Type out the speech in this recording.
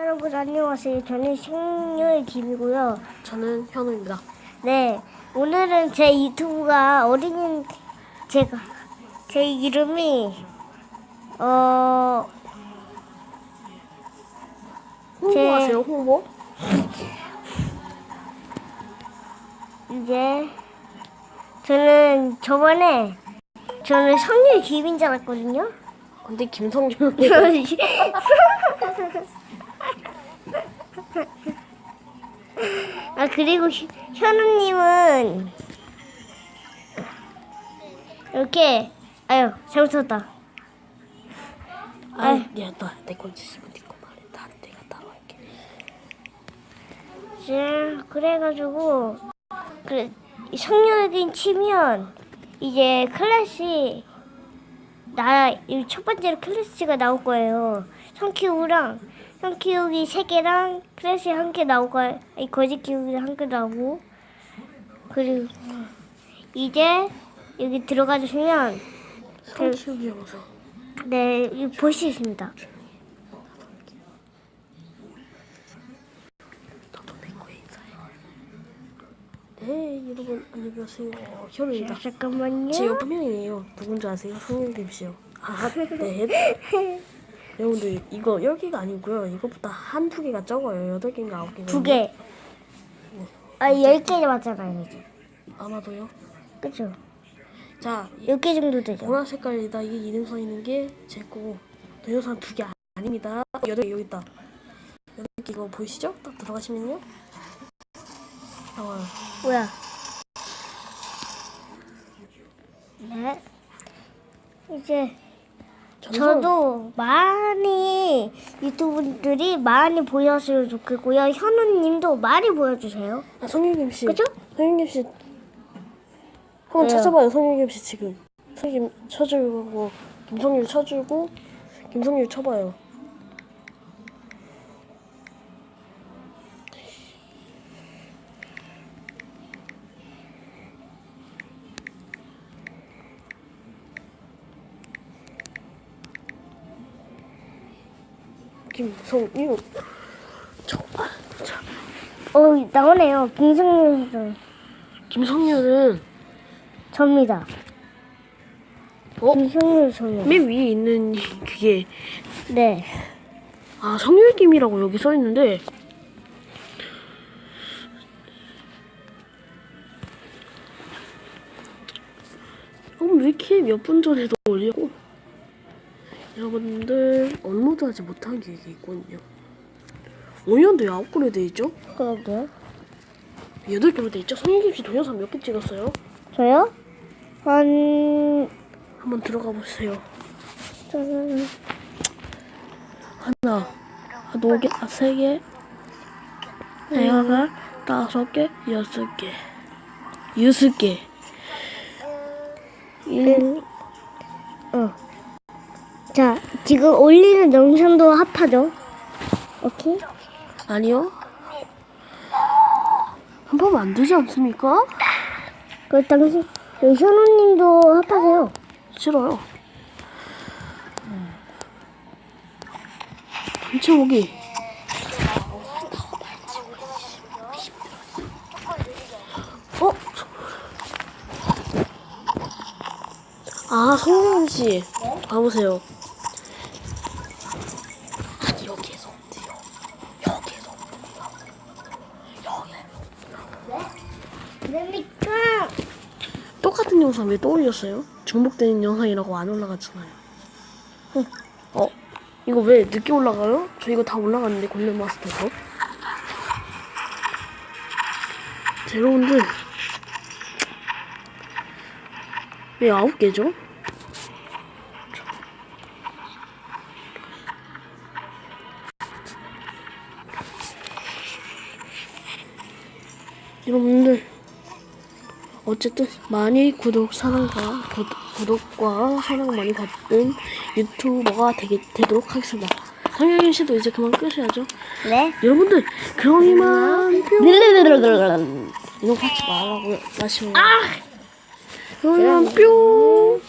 여러분 안녕하세요. 저는 식료의 김이고요. 저는 현우입니다. 네, 오늘은 제 유튜브가 어린이 제가 제 이름이 어 홍보하세요, 홍보. 이제 저는 저번에 저는 성률 김인 줄 알았거든요. 근데 김성준 아 그리고 희- 현우님은 이렇게 아유 잘못했다. 아, 야, 나내 건지 싶으면 네거 말해. 나 내가 따로 할게. 이제 그래가지고 그 성녀에게 치면 이제 클래시 나첫 번째로 클래시가 나올 거예요. 성 키우기랑 성 키우기 세 개랑 클래시 한개 거예요. 아니, 거짓 키우기 한 개 나오고 그리고 이제 여기 들어가 주시면 성 키우기 영상. 네 이거 볼수 있습니다. 인사해. 네, 여러분 안녕하세요. 현우입니다. 잠깐만요. 제 옆면이에요. 누군지 아세요? 성윤 김 씨요. 아, 네. 여러분들 이거 열 개가 아니고요. 이거보다 한두 개가 적어요. 여덟 개인가 아홉 개가. 두 개. 아, 열 개 맞잖아요, 이제. 아마도요. 그죠? 자, 이열개 정도 되죠? 보라 색깔이다. 이게 이름 써 있는 게 제 거고 동영상 두 개 아닙니다. 여덟 개 여기 있다. 여덟 개 이거 보이시죠? 딱 들어가시면요. 나와요. 뭐야? 네. 이제 저도 많이 유튜브들이 많이 보였으면 좋겠고요. 현우님도 많이 보여주세요. 아, 성윤김 씨. 그죠? 성윤김 씨. 한번 왜요? 찾아봐요. 성윤김 씨 지금. 성윤 쳐주고 김성률 쳐주고 김성률 쳐봐요. 김성률. 저봐. 자, 어, 나오네요. 김승윤 선 김성률은 접니다. 어? 김승윤 선수. 맨 위에 있는 그게 네. 아 성률김이라고 여기 써 있는데 그럼 왜 이렇게 몇 분 전에도 올리고 여러분들 업로드하지 못한 게 이게 있거든요 5년도에 9개로 돼 있죠? 그러게요. 8개로 돼 있죠? 성률김 씨 동영상 몇 개 찍었어요? 저요? 한 한번 들어가 보세요 저는 하나, 아, 두 개, 아, 세 개, 네 개, 다섯 개, 여섯 개, 여섯 개. 일, 지금 올리는 영상도 합하죠? 오케이? 아니요. 한번 안 되지 않습니까? 그 당신 그 현우님도 합하세요. 싫어요. 전체 보기. 어? 아, 성현 씨. 봐보세요. 아니, 여기에서 없대요. 여기에서 없대요. 여기. 그러니까 똑같은 영상 왜 또 올렸어요? 중복되는 영상이라고 안 올라갔잖아요. 어, 어? 이거 왜 늦게 올라가요? 저 이거 다 올라갔는데 골렘. 자, 여러분들 왜 아홉 개죠? 여러분들 어쨌든 많이 구독 사랑과 구, 구독과 사랑 많이 받는 유튜버가 되게 되도록 하겠습니다. 성현이 씨도 이제 그만 끄셔야죠. 네. 여러분들 그럼 이만 뿅 르르르르르르. 이런 거 하지 말라고요. 마시면. 아! 그럼 뿅.